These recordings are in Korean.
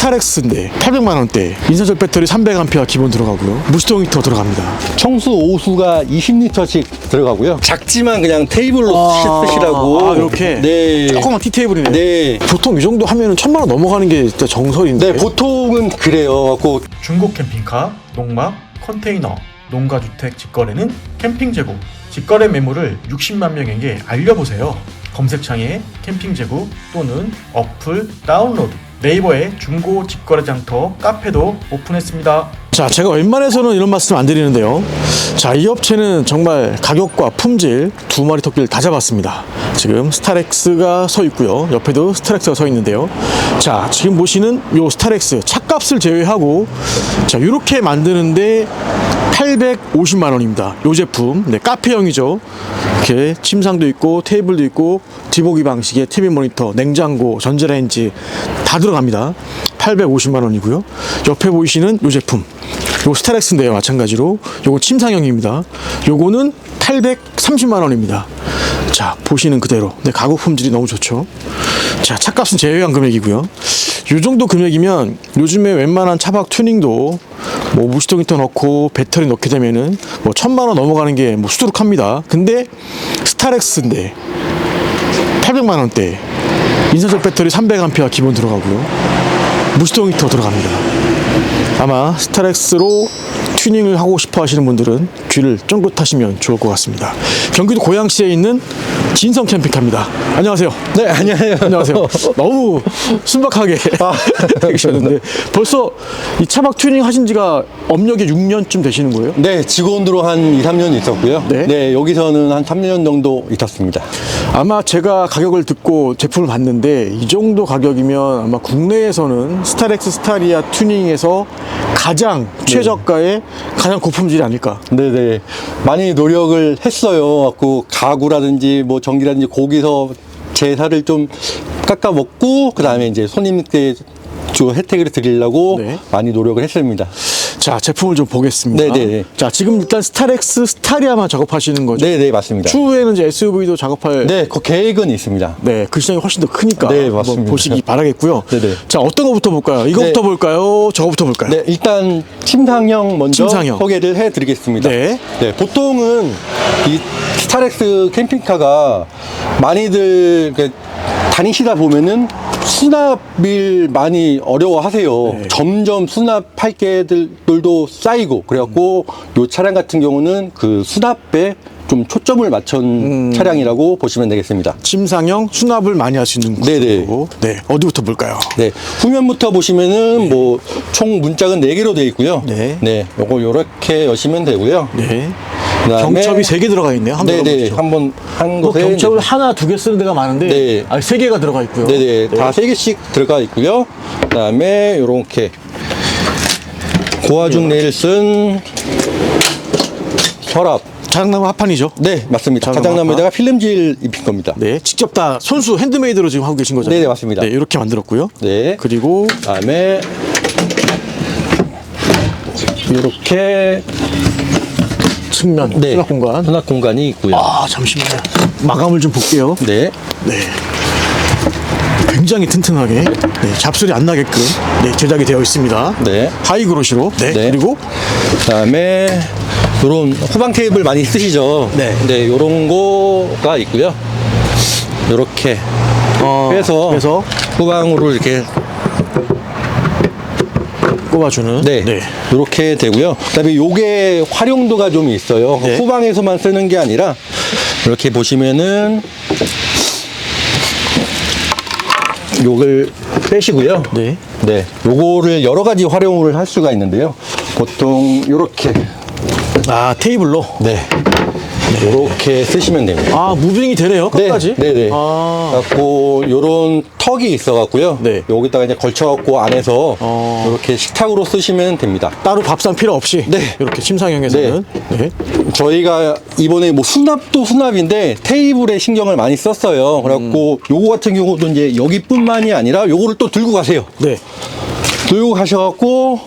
스타렉스인데 800만 원대 인산철 배터리 300A 기본 들어가고요 무스통 히터 들어갑니다 청수 오수가 20리터씩 들어가고요. 작지만 그냥 테이블로 아, 쓰시라고. 아, 이렇게 네. 조그만 티 테이블이네 네. 보통 이 정도 하면은 천만 원 넘어가는 게 진짜 정설인데 네, 보통은 그래요. 그 중고 캠핑카, 농막, 컨테이너, 농가주택 직거래는 캠핑 재고, 직거래 매물을 60만 명에게 알려보세요. 검색창에 캠핑 재고 또는 어플 다운로드, 네이버에 중고 직거래 장터 카페도 오픈했습니다. 자, 제가 웬만해서는 이런 말씀 안 드리는데요. 자, 이 업체는 정말 가격과 품질 두 마리 토끼를 다 잡았습니다. 지금 스타렉스가 서 있고요. 옆에도 스타렉스가 서 있는데요. 자, 지금 보시는 요 스타렉스 차값을 제외하고 자, 이렇게 만드는데 850만 원입니다. 요 제품. 네, 카페형이죠. 이렇게 침상도 있고 테이블도 있고 뒤보기 방식의 TV 모니터, 냉장고, 전자레인지 다 들어갑니다. 850만 원이고요. 옆에 보이시는 요 제품. 요 스타렉스인데요, 마찬가지로. 요거 침상형입니다. 요거는 830만 원입니다. 자, 보시는 그대로. 네, 가구 품질이 너무 좋죠. 자, 차값은 제외한 금액이고요. 요 정도 금액이면 요즘에 웬만한 차박 튜닝도 뭐 무시동 히터 넣고 배터리 넣게 되면은 뭐 천만 원 넘어가는 게 뭐 수두룩합니다. 근데 스타렉스인데 800만 원대 인산철 배터리 300A 기본 들어가고요. 무시동 히터 들어갑니다. 아마 스타렉스로 튜닝을 하고 싶어 하시는 분들은 귀를 쫑긋하시면 좋을 것 같습니다. 경기도 고양시에 있는 진성 캠핑카입니다. 안녕하세요. 네, 안녕하세요. 안녕하세요. 너무 순박하게 계셨는데 벌써 이 차박 튜닝 하신 지가 업력이 6년쯤 되시는 거예요? 네, 직원으로 한 2, 3년 있었고요. 네. 네. 여기서는 한 3년 정도 있었습니다. 아마 제가 가격을 듣고 제품을 봤는데 이 정도 가격이면 아마 국내에서는 스타렉스 스타리아 튜닝에서 가장 최저가의 가장 고품질이 아닐까. 네네. 많이 노력을 했어요. 그 가구라든지 뭐 전기라든지 거기서 제사를 좀 깎아 먹고 그 다음에 이제 손님께 주 혜택을 드리려고 네. 많이 노력을 했습니다. 자 제품을 좀 보겠습니다. 네네. 자 지금 일단 스타렉스 스타리아만 작업하시는 거죠? 네 네, 맞습니다. 추후에는 이제 SUV도 작업할 네, 그 계획은 있습니다. 네, 그 시장이 훨씬 더 크니까 네, 한번 맞습니다. 보시기 바라겠고요. 네네. 자, 어떤 거부터 볼까요? 이거부터 네. 볼까요? 저거부터 볼까요? 네, 일단 침상형 먼저 침상형. 소개를 해 드리겠습니다. 네. 보통은 이 스타렉스 캠핑카가 많이들 그 다니시다 보면은 수납을 많이 어려워하세요. 네. 점점 수납할 게들도 쌓이고 그래갖고 요 차량 같은 경우는 그 수납에 좀 초점을 맞춘 음. 차량이라고 보시면 되겠습니다. 침상형 수납을 많이 있는 네네. 구조고. 네, 어디부터 볼까요? 네, 후면부터 보시면은 뭐 총 문짝은 4개로 되어 있고요. 네. 네, 요거 요렇게 여시면 되고요. 네. 그다음에 경첩이 세 개 들어가 있네요. 한번 네네, 열어보시죠. 한번 한뭐 곳에 경첩을 하나, 두 개 쓰는 데가 많은데 네. 아, 세 개가 들어가 있고요. 네네, 다 세 개씩 들어가 있고요. 그다음에 요렇게 고화중 레일 쓴 서랍. 자작나무 합판이죠. 네, 맞습니다. 자작나무 자작나무에다가 필름질 입힌 겁니다. 네, 직접 다 손수 핸드메이드로 지금 하고 계신 거잖아요. 네네, 맞습니다. 네, 이렇게 만들었고요. 네. 그리고 그다음에 이렇게 측면 네, 수납 공간. 수납 공간이 있고요. 아, 잠시만요. 마감을 좀 볼게요. 네. 네. 굉장히 튼튼하게 네, 잡소리 안 나게끔 네, 제작이 되어 있습니다. 네. 하이 그로시로. 네. 네. 그리고 그다음에 요런 후방 테이블 많이 쓰시죠? 네. 네, 요런 거가 있고요. 요렇게 어, 빼서 빼서 후방으로 이렇게 꼽아주는. 네, 요렇게 되고요. 그다음에 요게 활용도가 좀 있어요. 네. 후방에서만 쓰는 게 아니라 이렇게 보시면은 요걸 빼시고요. 네. 네, 요거를 여러 가지 활용을 할 수가 있는데요. 보통 요렇게 아 테이블로. 네. 요렇게 쓰시면 됩니다. 아 무빙이 되네요. 끝까지. 네, 네. 아. 갖고 요런 턱이 있어갖고요. 네. 여기다가 이제 걸쳐갖고 안에서 어. 이렇게 식탁으로 쓰시면 됩니다. 따로 밥상 필요 없이. 네. 이렇게 침상형에서는. 네. 저희가 이번에 뭐 수납도 수납인데 테이블에 신경을 많이 썼어요. 그래갖고 음. 요거 같은 경우도 이제 여기뿐만이 아니라 요거를 또 들고 가세요. 네. 들고 가셔갖고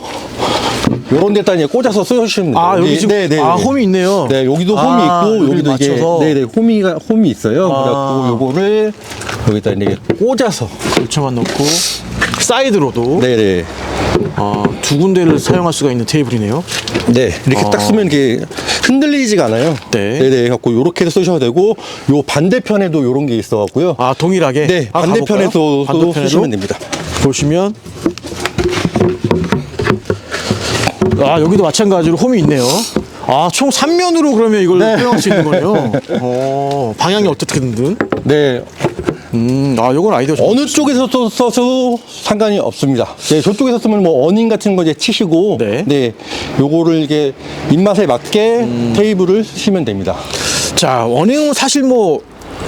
요런 데다 이제 꽂아서 쓰시면 돼요. 아 여기 지금 네, 네, 아 네. 홈이 있네요. 네, 여기도 홈이 아, 있고 여기 여기도 맞춰서. 네, 네, 홈이가 홈이 있어요. 아. 그래갖고 요거를 여기다 이제 꽂아서 걸쳐만 넣고. 사이드로도 네 네. 아, 두 군데를 사용할 수가 있는 테이블이네요. 네, 이렇게 딱 쓰면 이게 흔들리지가 않아요. 네. 네네. 갖고 요렇게 쓰셔도 되고, 요 반대편에도 요런 게 있어 갖고요. 아 동일하게. 네, 아, 반대편에도 가볼까요? 반대편에도 쓰시면 됩니다. 보시면 아 여기도 마찬가지로 홈이 있네요. 아 총 3면으로 그러면 이걸 네. 사용할 수 있는 거네요. 어, 방향이 어떻게든. 네, 음, 아 요건 아이디어 좋 어느 쪽에서 써- 써도 상관이 없습니다. 네, 저쪽에서 쓰면 뭐 어닝 같은 거 이제 치시고, 네. 네, 요거를 이게 입맛에 맞게 테이블을 쓰시면 됩니다. 자 원행은 사실 뭐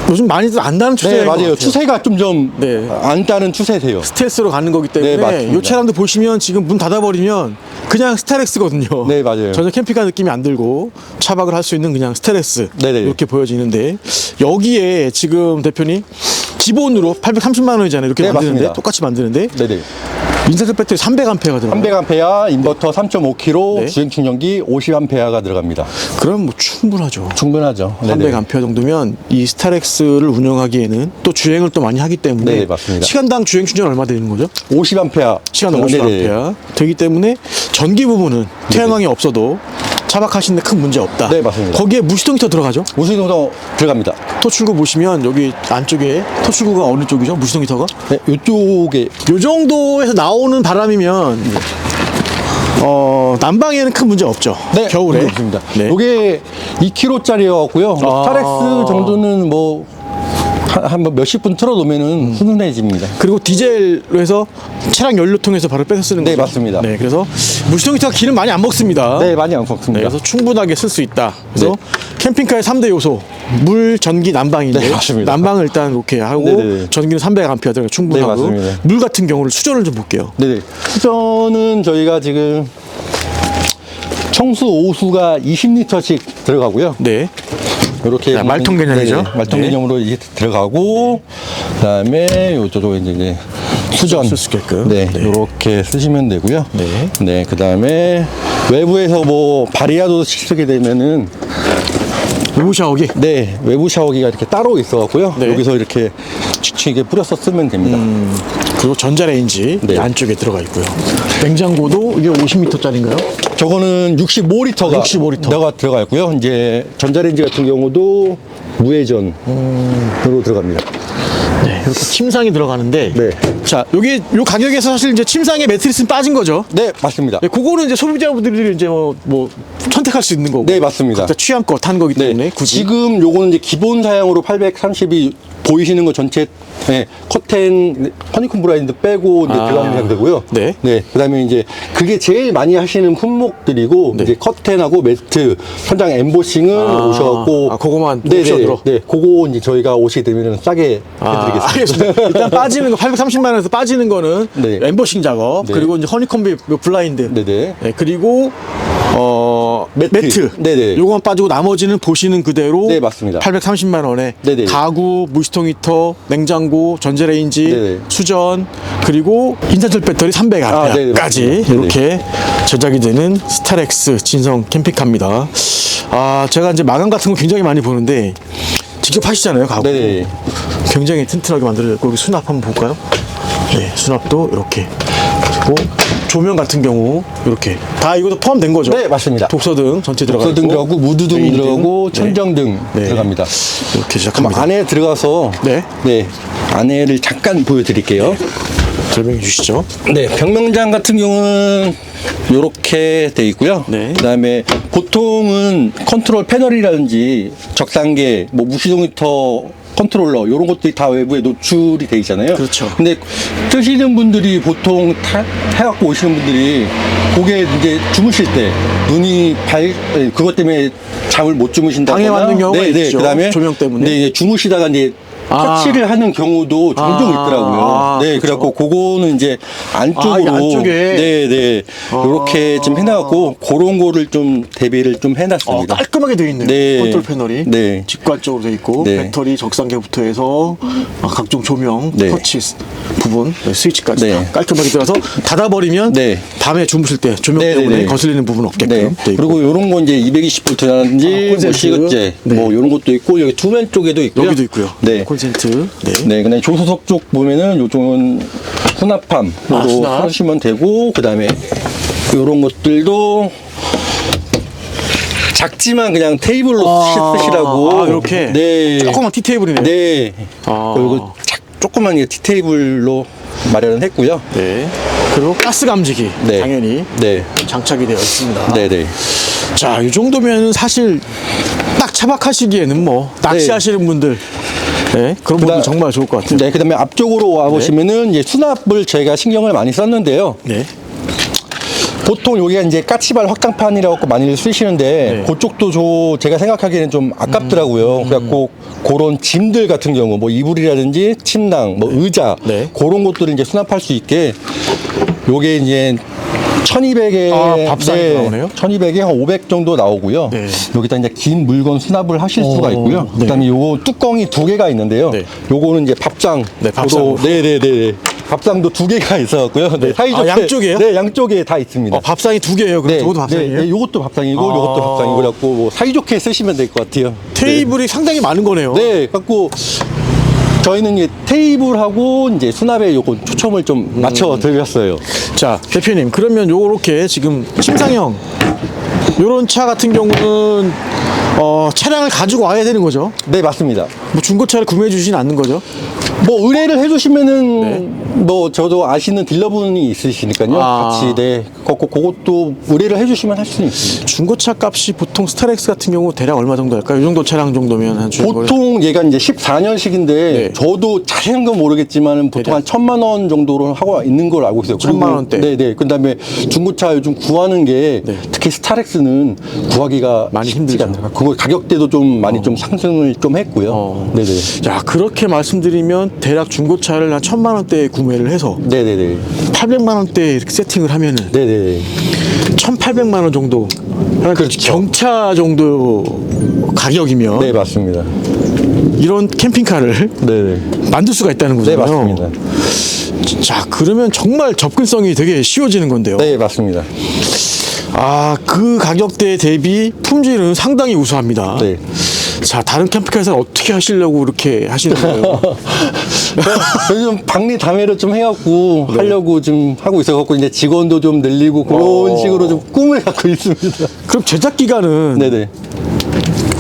요즘 많이들 안다는 추세인 네, 것 맞아요. 추세가 좀 좀 네. 안 따는 추세세요. 스텔스로 가는 거기 때문에 네, 맞습니다. 이 차량도 보시면 지금 문 닫아버리면 그냥 스타렉스거든요. 네, 맞아요. 전혀 캠핑카 느낌이 안 들고 차박을 할 수 있는 그냥 스타렉스 네네. 이렇게 보여지는데 여기에 지금 대표님 기본으로 830만 원이잖아요. 이렇게 네, 만드는데 맞습니다. 똑같이 만드는데 네네. 인산철 배터리 300A가 들어가요. 300A 인버터 3.5kg 네. 주행 충전기 50A가 들어갑니다. 그럼 뭐 충분하죠. 충분하죠. 네네. 300A 정도면 이 스타렉스를 운영하기에는 또 주행을 또 많이 하기 때문에 네, 맞습니다. 시간당 주행 충전 얼마 되는 거죠? 50A. 시간당 어, 50A 되기 때문에 전기 부분은 태양광이 없어도 차박하시는데 큰 문제 없다. 네, 맞습니다. 거기에 무시동 히터 들어가죠? 무수동도 들어갑니다. 토출구 보시면 여기 안쪽에 토출구가 어느 쪽이죠? 무시동 히터가? 네, 이쪽에 요 정도에서 나오는 바람이면 어 난방에는 큰 문제 없죠. 네, 겨울에. 문제 없습니다. 네. 이게 2kg짜리여갖고요. 아. 스타렉스 정도는 뭐, 한, 한 몇십 분 틀어놓으면은 음. 훈훈해집니다. 그리고 디젤로 해서 차량 연료통에서 바로 빼서 쓰는 네, 거죠. 맞습니다. 네, 그래서 무시동 히터가 기름 많이 안 먹습니다. 네, 많이 안 네, 먹습니다. 그래서 충분하게 쓸 수 있다. 그래서 네. 캠핑카의 3대 요소 물, 전기, 난방인데 네, 맞습니다. 난방을 일단 이렇게 하고 네네네. 전기는 300A 들어가 충분하고 네, 맞습니다. 물 같은 경우를 수전을 좀 볼게요. 네네. 수전은 저희가 지금 청수 오수가 20리터씩 들어가고요. 네. 이렇게 자, 말통 개념이죠? 네네, 말통 네. 개념으로 이제 들어가고 그다음에 요쪽에 이제, 이제 수전 쓸수 있게끔. 네, 네. 이렇게 쓰시면 되고요. 네. 네, 그다음에 외부에서 뭐 발이라도 쓰게 되면은 외부 샤워기. 네, 외부 샤워기가 이렇게 따로 있어 갖고요. 네. 여기서 이렇게 칙칙하게 뿌려서 쓰면 됩니다. 그리고 전자레인지 네. 안쪽에 들어가 있고요. 냉장고도 이게 50m짜리인가요? 저거는 65리터가 65리터. 내가 들어가 있고요. 이제 전자레인지 같은 경우도 무회전으로 들어갑니다. 네. 이렇게 침상이 들어가는데 네. 자, 여기 요 가격에서 사실 이제 침상에 매트리스는 빠진 거죠. 네, 맞습니다. 네, 그거는 이제 소비자분들이 이제 뭐, 뭐 선택할 수 있는 거고. 네, 맞습니다. 각자 취향껏 한 거기 때문에 굳이 지금 요거는 이제 기본 사양으로 830이 보이시는 거 전체 네, 커튼 허니콤 브라인드 빼고 이제 아. 들어가는 상태고요. 네. 그다음에 이제 그게 제일 많이 하시는 품목들이고 네. 이제 커튼하고 매트, 천장 엠보싱을 아. 오셔 갖고 아, 그거만 네, 네, 옵션으로? 네, 그거 이제 저희가 오시게 되면 싸게 아, 해드리겠습니다. 알겠습니다. 일단 빠지는 거 830만 원에서 빠지는 거는 네. 엠보싱 작업 네. 그리고 이제 허니콤비 블라인드 네네. 네, 그리고 어 매트, 매트. 네네. 요거만 빠지고 나머지는 보시는 그대로 네, 맞습니다. 830만 원에 네네. 가구, 무시통 히터, 냉장고, 전자레인지, 네네. 수전 그리고 인산철 배터리 300A까지 아, 네네, 맞습니다. 이렇게 제작이 되는 스타렉스 진성 캠핑카입니다. 아 제가 이제 마감 같은 거 굉장히 많이 보는데 직접 하시잖아요 가구. 네네. 굉장히 튼튼하게 만들어졌고 여기 수납 한번 볼까요? 네, 수납도 이렇게 그리고 조명 같은 경우 이렇게 다 이것도 포함된 거죠? 네, 맞습니다. 독서등 전체 들어가 독서등 있고, 들어가고 무드등 메인등, 들어가고 네. 천정등 네. 들어갑니다. 이렇게 그럼 시작합니다. 안에 들어가서 네. 네 안에를 잠깐 보여드릴게요. 설명해 주시죠. 네, 벽면장 같은 경우는 이렇게 돼 있고요. 네. 그다음에 보통은 컨트롤 패널이라든지 적상계, 뭐 무시동 히터 컨트롤러 이런 것들이 다 외부에 노출이 돼 있잖아요. 그렇죠. 근데 뜨시는 분들이 보통 타, 해갖고 오시는 분들이 그게 이제 주무실 때 눈이 발 예, 그것 때문에 잠을 못 주무신다거나 방해받는 경우가 네, 네, 있죠. 그다음에 조명 때문에. 네, 주무시다가 이제 아. 터치를 하는 경우도 종종 아, 있더라고요. 아, 네, 그렇죠. 그래갖고 그거는 이제 안쪽으로 아, 이 안쪽에? 네, 네. 아. 이렇게 좀 해놔갖고 그런 거를 좀 대비를 좀 어, 해놨습니다. 깔끔하게 되어 있네요. 네. 컨트롤 패널이 네. 직관적으로 되어 있고 네. 배터리 적상계부터 해서 아, 각종 조명, 네. 터치 부분, 네, 스위치까지 네. 다 깔끔하게 들어서 닫아버리면 네. 밤에 주무실 때 조명 네, 때문에 네, 네. 거슬리는 부분 없게끔 네. 그리고 요런 거 이제 220볼트라든지 아, 뭐. 시그제 네. 뭐 요런 것도 있고 여기 두면 쪽에도 있고요. 여기도 있고요. 네. 콘센트. 네. 네, 그다음에 조수석 쪽 보면은 요쪽은 아, 수납함으로 수납. 하시면 되고 그다음에 요런 것들도 작지만 그냥 테이블로 아, 쓰시라고. 아, 이렇게? 네. 조그만 티 테이블이네요. 네. 아. 그리고 작- 조그만 이 티테이블로 마련을 했고요. 네. 그리고 가스 감지기 네. 당연히 네. 장착이 되어 있습니다. 네, 네. 자, 이 정도면 사실 딱 차박하시기에는 뭐 낚시하시는 분들 네, 그런 분들 그다- 정말 좋을 것 같아요. 네, 그다음에 앞쪽으로 와 보시면은 이제 수납을 저희가 신경을 많이 썼는데요. 네. 보통 여기가 이제 까치발 확장판이라고 많이 쓰시는데 네. 그쪽도 저 제가 생각하기에는 좀 아깝더라고요. 음. 그래갖고 그런 짐들 같은 경우 뭐 이불이라든지 침낭, 뭐 의자 네. 그런 것들을 이제 수납할 수 있게 요게 이제 1200에 아, 밥상이 나오네요? 1200에 한 500 정도 나오고요. 네. 여기다 이제 긴 물건 수납을 하실 수가 어, 있고요. 네. 그다음에 요거 뚜껑이 두 개가 있는데요. 네. 요거는 이제 밥상. 네, 밥상으로. 네, 네, 네, 네. 밥상도 두 개가 있어갖고요. 네, 네. 사이좋게. 아, 양쪽이에요? 네, 양쪽에 다 있습니다. 어, 밥상이 두 개예요. 그럼 저것도 밥상이에요? 네, 네, 요것도 밥상이고 아. 요것도 밥상이고 그래갖고 뭐 사이좋게 쓰시면 될 것 같아요. 테이블이 상당히 많은 거네요. 네, 갖고 저희는 이제 테이블하고 이제 수납에 요거 초점을 좀 음. 맞춰 드렸어요. 자, 대표님, 그러면 요렇게 지금 침상형 요런 차 같은 경우는 어, 차량을 가지고 와야 되는 거죠. 네, 맞습니다. 뭐 중고차를 구매해 주진 않는 거죠. 뭐 의뢰를 해주시면은 네. 뭐 저도 아시는 딜러분이 있으시니까요. 아. 같이 네, 그, 그, 그것도 의뢰를 해주시면 할 수는 있습니다. 중고차 값이 보통 스타렉스 같은 경우 대략 얼마 정도 할까요? 이 정도 차량 정도면 한 거리- 보통 얘가 이제 14년식인데 네. 저도 자세한 건 모르겠지만 보통 대략. 한 천만 원 정도로 하고 있는 걸 알고 있어요. 천만 원대. 네네. 그다음에 중고차 요즘 구하는 게 네. 특히 스타렉스는 구하기가 많이 힘들죠. 않아요. 그거 가격대도 좀 많이 좀 상승을 좀 했고요. 어. 네네. 야 그렇게 말씀드리면 대략 중고차를 한 천만 원대에 구매를 해서 네네네. 800만 원대에 이렇게 세팅을 하면은 네네. 1,800만 원 정도 그렇죠. 경차 정도 가격이면 네 맞습니다. 이런 캠핑카를 네네. 만들 수가 있다는 네 거잖아요. 맞습니다. 자 그러면 정말 접근성이 되게 쉬워지는 건데요. 네 맞습니다. 아 그 가격대 대비 품질은 상당히 우수합니다. 네. 자 다른 캠핑카에서는 어떻게 하시려고 이렇게 하시는 거예요? 요즘 박리 다매를 좀 해갖고 하려고 좀 하고 있어갖고 이제 직원도 좀 늘리고 그런 어. 식으로 좀 꿈을 갖고 있습니다. 그럼 제작 기간은 네네.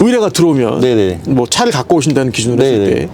의뢰가 들어오면 네네. 뭐 차를 갖고 오신다는 기준으로 했을 네네. 때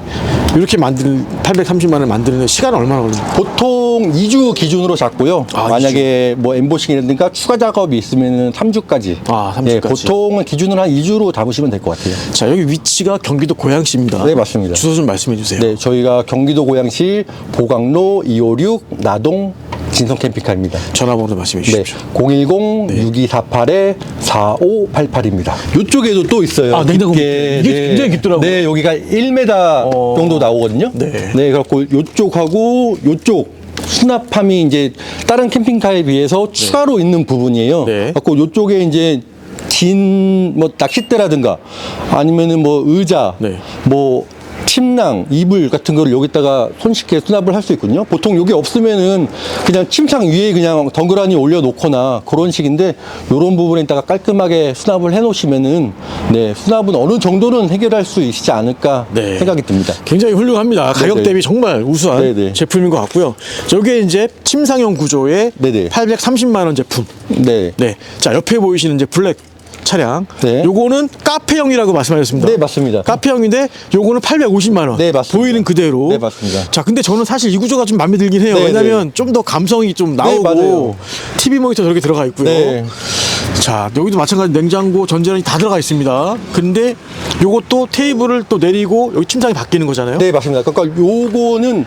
이렇게 만드는 830만 원 만드는 시간은 얼마나 걸립니까? 보통 2주 기준으로 잡고요. 아, 만약에 뭐 엠보싱이라든가 추가 작업이 있으면 3주까지. 아, 3 주까지. 보통은 기준으로 한 2주로 잡으시면 될 것 같아요. 자 여기 위치가 경기도 고양시입니다. 네, 맞습니다. 주소 좀 말씀해 주세요. 네, 저희가 경기도 고양시 보강로 256 나동 진성 캠핑카입니다. 전화번호 말씀해 네, 주십시오. 010-6248-4588입니다. 이쪽에도 또 있어요. 아, 냉장고 깊게. 이게 굉장히 깊더라고요. 네, 여기가 1m 어. 정도 나오거든요. 네. 그래갖고 이쪽하고 이쪽 수납함이 이제 다른 캠핑카에 비해서 추가로 있는 부분이에요. 네. 그래갖고 이쪽에 이제 긴 뭐 낚싯대라든가 아니면은 뭐 의자, 네. 뭐 침낭, 이불 같은 거를 여기다가 손쉽게 수납을 할 수 있거든요. 보통 여기 없으면은 그냥 침상 위에 그냥 덩그러니 올려놓거나 그런 식인데 이런 부분에다가 깔끔하게 수납을 해놓으시면은 네 수납은 어느 정도는 해결할 수 있지 않을까 네. 생각이 듭니다. 굉장히 훌륭합니다. 가격 네네. 대비 정말 우수한 네네. 제품인 것 같고요. 저게 이제 침상형 구조의 네네. 830만 원 제품. 네. 네. 자 옆에 보이시는 이제 블랙 차량. 네. 요거는 카페형이라고 말씀하셨습니다. 네, 맞습니다. 카페형인데 요거는 850만 원. 네, 맞습니다. 보이는 그대로. 네, 맞습니다. 자, 근데 저는 사실 이 구조가 좀 마음에 들긴 해요. 네, 왜냐면 좀더 감성이 좀 나오고 맞아요. TV 모니터 저렇게 들어가 있고요. 네. 자, 여기도 마찬가지 냉장고, 전자레인지 다 들어가 있습니다. 근데 요것도 테이블을 또 내리고 여기 침상이 바뀌는 거잖아요. 네, 맞습니다. 그러니까 요거는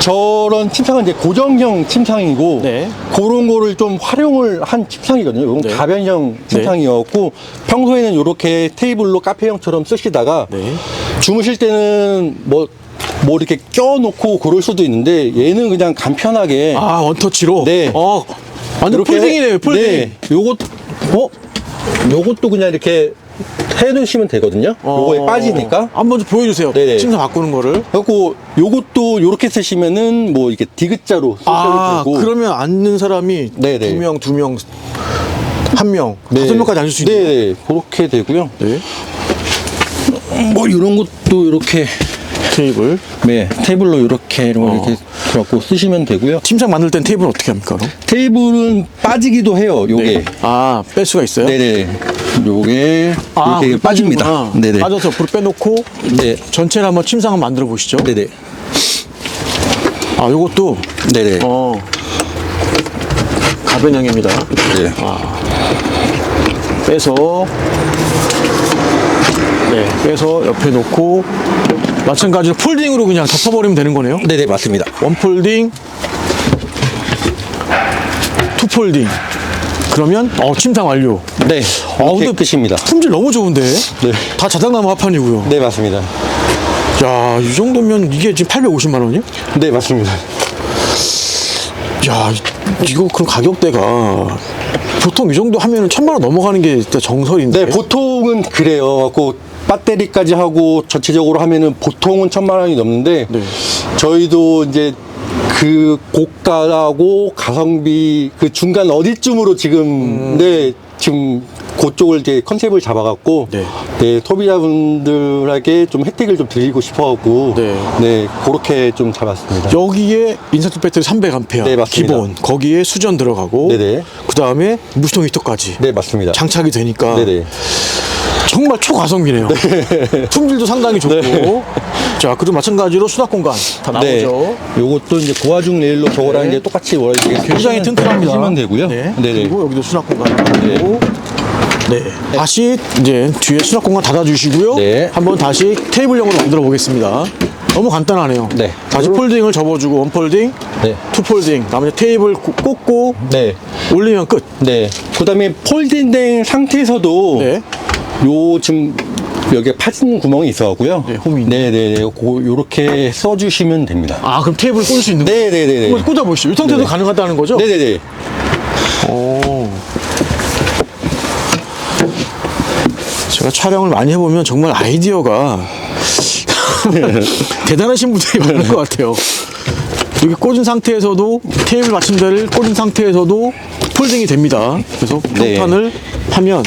저런 침상은 이제 고정형 침상이고 네. 그런 거를 좀 활용을 한 침상이거든요. 이건 네. 가변형 침상이었고 평소에는 이렇게 테이블로 카페형처럼 쓰시다가 네. 주무실 때는 뭐뭐 이렇게 껴놓고 그럴 수도 있는데 얘는 그냥 간편하게 아, 원터치로? 네. 어, 완전 이렇게- 폴딩이네요, 폴딩. 네. 요것 어? 요것도 그냥 이렇게 해놓으시면 되거든요. 요거에 어, 빠지니까. 한번 좀 보여주세요. 네네. 침상 바꾸는 거를. 그리고 요것도 요렇게 쓰시면은 뭐 이렇게 디귿자로 쓰셔도 아, 되고. 그러면 앉는 사람이 네네. 두 명, 두 명, 한 명, 네. 다섯 명까지 앉을 수 있는. 네, 그렇게 되고요. 네. 뭐 이런 것도 이렇게 테이블. 네, 테이블로 이렇게 이런 거 어. 이렇게 갖고 쓰시면 되고요. 침상 만들 땐 테이블 어떻게 합니까? 그럼? 테이블은 빠지기도 해요. 요게. 네. 아, 뺄 수가 있어요? 네네. 요게 아, 이렇게 빠집니다. 빠지는구나. 네네. 빠져서 옆으로 빼놓고 네. 전체를 한번 침상 한번 만들어 보시죠. 네네. 아, 요것도 네네. 어 가변형입니다. 네. 빼서 네, 빼서 옆에 놓고 마찬가지로 폴딩으로 그냥 덮어버리면 되는 거네요. 네네, 맞습니다. 원 폴딩, 투 폴딩. 그러면 어 침상 완료. 네. 어, 이렇게 끝입니다. 품질 너무 좋은데. 네. 다 자작나무 합판이고요. 네, 맞습니다. 야, 이 정도면 이게 지금 850만 원이요? 네, 맞습니다. 야, 이거 그럼 가격대가 보통 이 정도 하면은 천만 원 넘어가는 게 진짜 정설인데. 네, 보통은 그래요. 갖고 배터리까지 하고 전체적으로 하면은 보통은 천만 원이 넘는데 네. 저희도 이제 그 고가하고 가성비 그 중간 어디쯤으로 지금 음. 네 지금 그쪽을 이제 컨셉을 잡아갖고 네. 네, 소비자분들에게 좀 혜택을 좀 드리고 싶어갖고 네. 네 그렇게 좀 잡았습니다. 여기에 인산철 배터리 300A 네, 맞습니다. 기본 거기에 수전 들어가고 네네. 그 다음에 무시통 히터까지 네 맞습니다. 장착이 되니까 네네. 정말 초가성비네요. 품질도 상당히 좋고 네. 자 그리고 마찬가지로 수납 공간 다 네. 나오죠. 요것도 이제 고화중 레일로 저거랑 네. 이제 똑같이 이게 굉장히 튼튼합니다. 하시면 되고요. 네. 네네. 그리고 여기도 수납 공간 나오고 네. 다시 이제 뒤에 수납 공간 닫아주시고요. 네. 한번 다시 테이블형으로 만들어 보겠습니다. 너무 간단하네요. 네. 다시 폴딩을 접어주고 원 폴딩, 네. 투 폴딩, 나머지 테이블 꽂- 꽂고 네. 올리면 끝. 네. 그 다음에 폴딩된 상태에서도 네. 요 지금 여기에 파진 구멍이 있어갖고요. 네, 홈이 있네. 네네네. 고 요렇게 써주시면 됩니다. 아 그럼 테이블 꽂을 수 있는 거? 네네네네. 한번 꽂아보시죠. 이 상태도 네네. 가능하다는 거죠? 네네네. 오. 제가 촬영을 많이 해보면 정말 아이디어가 대단하신 분들이 많은 것 같아요. 여기 꽂은 상태에서도 테이블 받침대를 꽂은 상태에서도 폴딩이 됩니다. 그래서 네. 평판을 하면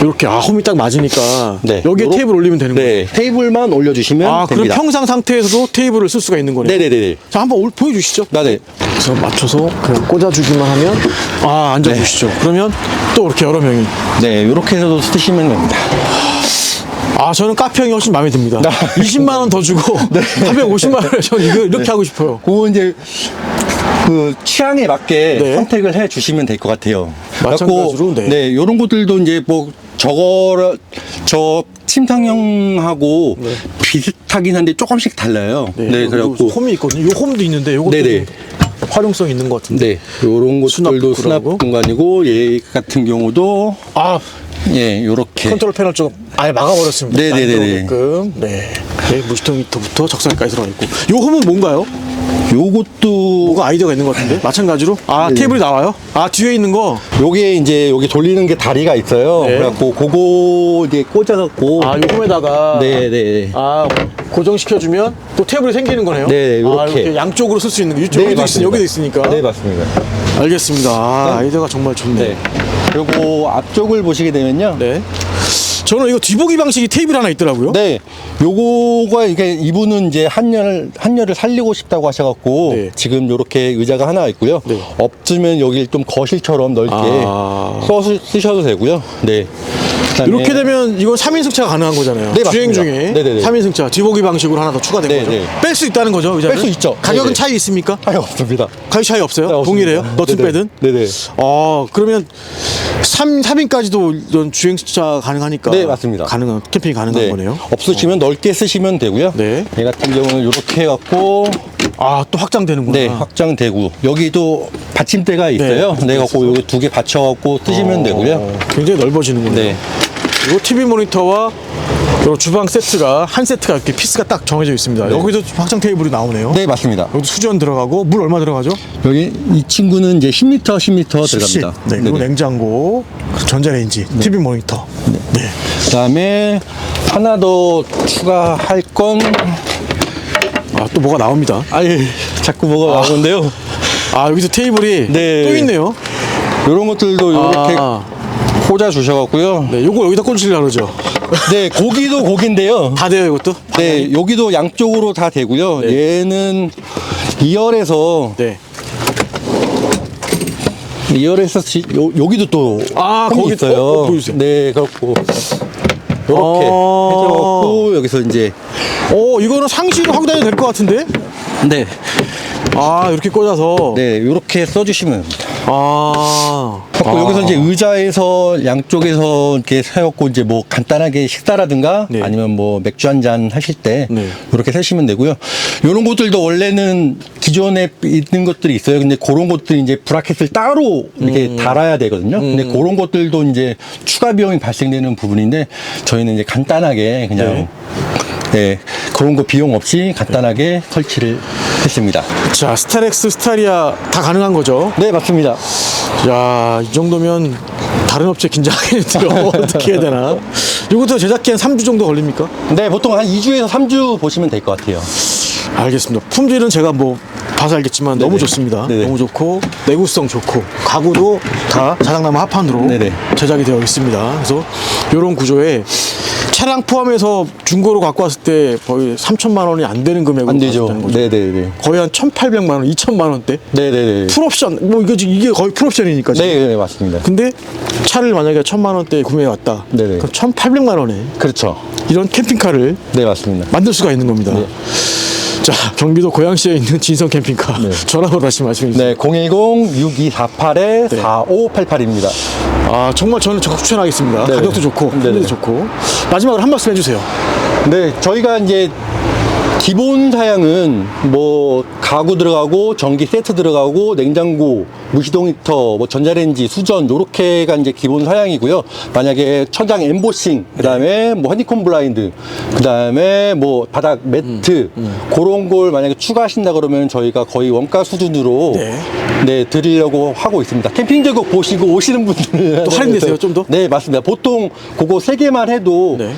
이렇게 아 홈이 딱 맞으니까 네. 여기에 요렇- 테이블 올리면 되는 거예요. 네. 테이블만 올려주시면 아 그럼 됩니다. 평상 상태에서도 테이블을 쓸 수가 있는 거네요. 네네네네. 자 한번 올- 보여주시죠. 나네. 그래서 맞춰서 그냥 꽂아주기만 하면 아 앉아주시죠. 그러면 또 이렇게 여러 명이 네. 요렇게 해서도 쓰시면 됩니다. 아 저는 카페 형이 훨씬 마음에 듭니다. 20만 원 더 주고 450만 원을 저는 이거 이렇게 하고 싶어요. 그거 이제 그 취향에 맞게 네. 선택을 해 주시면 될 것 같아요. 마찬가지로, 그래갖고 네. 네, 요런 것들도 이제 뭐 저거 저 침상형하고 비슷하긴 한데 조금씩 달라요. 네, 여기도 그래갖고 홈이 있거든요. 요 홈도 있는데 요것도 네네. 좀 활용성 있는 것 같은데. 네, 요런 수납 것들도 수납 부끄러고. 공간이고 얘 같은 경우도 아 예, 요렇게 컨트롤 패널 좀 아예 막아버렸습니다. 네 네 네 네. 안 들어오게끔. 네. 네. 무시통 히터부터 적설까지 들어가 있고. 요 홈은 뭔가요? 요것도 뭐가 아이디어가 있는 것 같은데? 마찬가지로? 아 네. 테이블이 나와요? 아 뒤에 있는 거. 요게 이제 여기 돌리는 게 다리가 있어요. 네. 그래갖고 그거 이제 꽂아갖고 아, 요 홈에다가 네, 네. 아 고정시켜주면 또 테이블이 생기는 거네요. 네, 아, 요렇게. 이렇게 양쪽으로 쓸 수 있는 거. 이쪽 여기도, 있으, 맞습니다. 여기도 있으니까. 네, 맞습니다. 알겠습니다. 아, 아이디어가 정말 좋네. 네. 그리고 앞쪽을 보시게 되면요. 네. 저는 이거 뒤보기 방식이 테이블 하나 있더라고요. 네, 요거가 이게 이분은 이제 한열 한열을 살리고 싶다고 하셔갖고 네. 지금 요렇게 의자가 하나 있고요. 네. 없으면 여기 좀 거실처럼 넓게 아. 써 쓰셔도 되고요. 네. 그다음에 이렇게 되면 이건 3인 승차가 가능한 거잖아요. 네, 주행 맞습니다. 중에 네네네. 3인 승차 뒤보기 방식으로 하나 더 추가된 네, 거죠. 네. 뺄수 있다는 거죠? 뺄수 있죠. 가격은 네네. 차이 있습니까? 차이 없습니다. 가격 차이 없어요? 네, 없습니다. 동일해요? 너튼 네네. 빼든? 네네. 어, 그러면 3, 3인까지도 이런 주행차 가능하니까 네, 맞습니다. 가능한 캠핑이 가능한 네. 거네요. 없으시면 넓게 쓰시면 되고요. 네. 얘 같은 경우는 이렇게 해갖고 아, 또 확장되는구나. 네 확장되고 여기도 받침대가 있어요. 네, 네, 갖고 여기 두 개 받쳐갖고 쓰시면 되고요. 어, 굉장히 넓어지는군요. 네. 그리고 TV 모니터와 요 주방 세트가 한 세트가 이렇게 피스가 딱 정해져 있습니다. 여기도 확장 테이블이 나오네요. 네 맞습니다. 여기도 수전 들어가고 물 얼마 들어가죠? 여기 이 친구는 이제 10m, 10m 들어갑니다. 네, 그리고 냉장고, 전자레인지, TV 모니터. 네. 그다음에 하나 더 추가할 건 아, 또 뭐가 나옵니다. 아예 자꾸 뭐가 나오는데요. 아, 여기서 테이블이 네. 또 있네요. 이런 것들도 이렇게 아. 꽂아 주셔갖고요. 네, 요거 여기다 꽂으시려고 그러죠. 네, 고기도 고기인데요. 다 돼요, 이것도? 네, 여기도 양쪽으로 다 되고요. 네. 얘는 2열에서 네. 2열에서 시- 요, 여기도 또 아, 홈이 거기- 있어요. 어, 어, 보여주세요. 네, 그렇고 이렇게 어. 해줘갖고 여기서 이제 오, 이거는 상시로 하고 다녀도 될 것 같은데? 네, 아, 이렇게 꽂아서. 네, 이렇게 써주시면 됩니다. 아. 그래갖고 아. 여기서 이제 의자에서 양쪽에서 이렇게 세웠고 이제 뭐 간단하게 식사라든가 네. 아니면 뭐 맥주 한 잔 하실 때 네. 이렇게 세시면 되고요. 이런 것들도 원래는 기존에 있는 것들이 있어요. 근데 그런 것들이 이제 브라켓을 따로 이렇게 음. 달아야 되거든요. 근데 그런 것들도 이제 추가 비용이 발생되는 부분인데 저희는 이제 간단하게 그냥 네. 그런 거 비용 없이 간단하게 설치를 했습니다. 자, 스타렉스, 스타리아 다 가능한 거죠? 네, 맞습니다. 야, 이 정도면 다른 업체 긴장하겠는데요. 어떻게 해야 되나? 이것도 제작기 한 3주 정도 걸립니까? 네, 보통 한 2주에서 3주 보시면 될 것 같아요. 알겠습니다. 품질은 제가 뭐 봐서 알겠지만 너무 네네. 좋습니다. 네네. 너무 좋고 내구성 좋고 가구도 다 자작나무 합판으로 네네. 제작이 되어 있습니다. 그래서 이런 구조에 차량 포함해서 중고로 갖고 왔을 때 거의 3천만 원이 안 되는 금액으로 안 되죠. 거죠. 네네네. 거의 한 1,800만 원, 2천만 원대. 네네네. 풀옵션 뭐 이거 지금 이게 거의 풀옵션이니까 지금. 네, 네, 맞습니다. 근데 차를 만약에 천만 원대에 구매해 왔다. 네네. 그럼 1,800만 원에 그렇죠. 이런 캠핑카를 네, 맞습니다. 만들 수가 있는 겁니다. 자, 경기도 고양시에 있는 진성 캠핑카 네. 전화번호 다시 말씀해 주세요. 네, 010-6248-4588입니다. 아, 정말 저는 적극 추천하겠습니다. 네. 가격도 좋고, 네네. 품질도 좋고. 마지막으로 한 말씀 해주세요. 네, 저희가 이제 기본 사양은 뭐 가구 들어가고 전기 세트 들어가고 냉장고, 무시동 히터, 뭐 전자레인지, 수전 요렇게가 이제 기본 사양이고요. 만약에 천장 엠보싱, 그 다음에 뭐 허니콤 블라인드, 그 다음에 뭐 바닥 매트 그런 걸 만약에 추가하신다 그러면 저희가 거의 원가 수준으로 네. 네, 드리려고 하고 있습니다. 캠핑 제국 보시고 오시는 분들은 또 할인되세요, 좀 더? 네, 맞습니다. 보통 그거 세 개만 해도 네.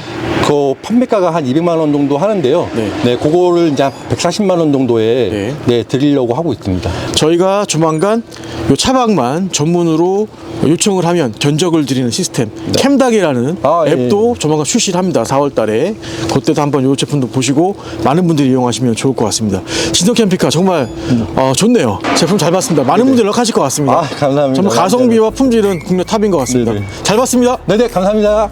그 판매가가 한 200만 원 정도 하는데요. 네. 네, 그거를 이제 140만 원 정도에 네. 네. 드리려고 하고 있습니다. 저희가 조만간 요 차박만 전문으로 요청을 하면 견적을 드리는 시스템 캠닥이라는 네. 아, 예, 앱도 조만간 출시를 합니다. 4월 달에. 그때도 한번 요 제품도 보시고 많은 분들이 이용하시면 좋을 것 같습니다. 진성 캠핑카 정말 어, 좋네요. 제품 잘 봤습니다. 많은 분들 연락하실 것 같습니다. 아, 감사합니다. 정말 가성비와 품질은 국내 탑인 것 같습니다. 네네. 잘 봤습니다. 네네, 감사합니다.